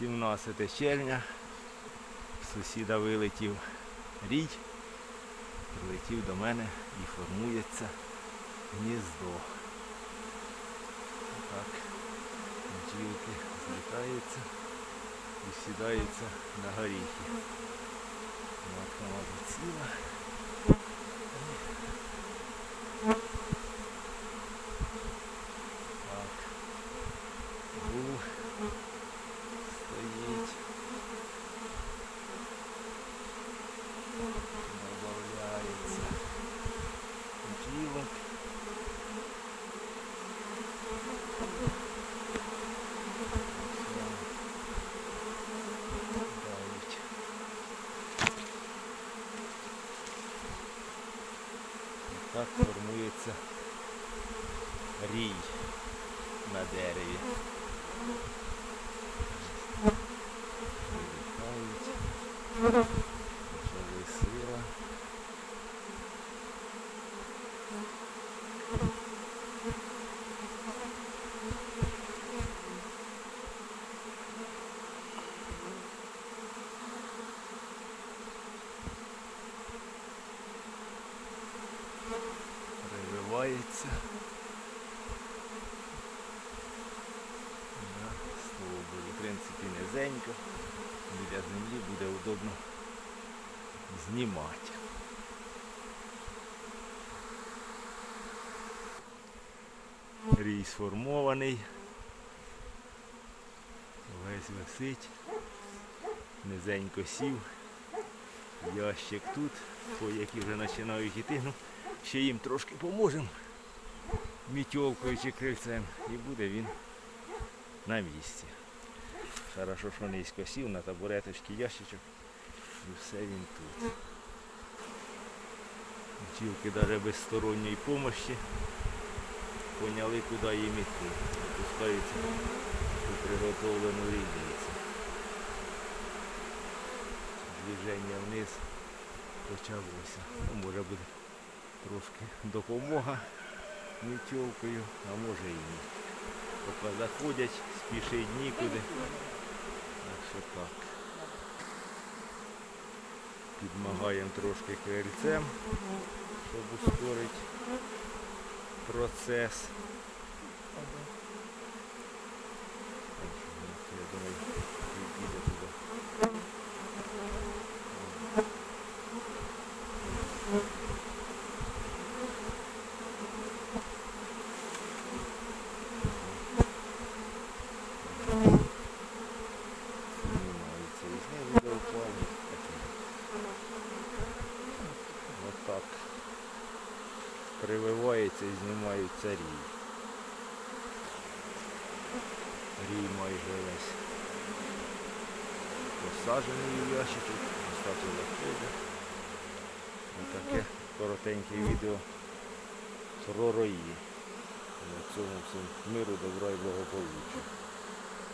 17 червня. Сусіда вилетів рій, прилетів до мене і формується гніздо. Так, бджілки злітаються і сідаються на горіхи. Так формується рій на дереві. Почали Прививається. На стовбурі. В принципі, низенько. Біля землі буде удобно знімати. Рій сформований. Весь висить. Низенько сів. Ящик тут. Які вже починають йти. Ну, ще їм трошки поможемо. Мітьолкою чи крильцем. І буде він на місці. Хорошо, що низько сів на табуреточки ящичок. І все він тут. Бджілки навіть без сторонньої допомоги поняли, куди їм іти. Опускаються у приготовлену рідницю. Движення вниз почалося. Ну, може буде трошки допомога мітьовкою, а може і ні. Поки заходять, спішить нікуди. Так що так. Підмагаємо трошки крильцем, щоб ускорити процес. Прививається і знімаються рій. Рій майже весь посаджений ящичок, остаток заходить. Отаке коротеньке відео про рої. На цьому всім миру, добра і благополуччя.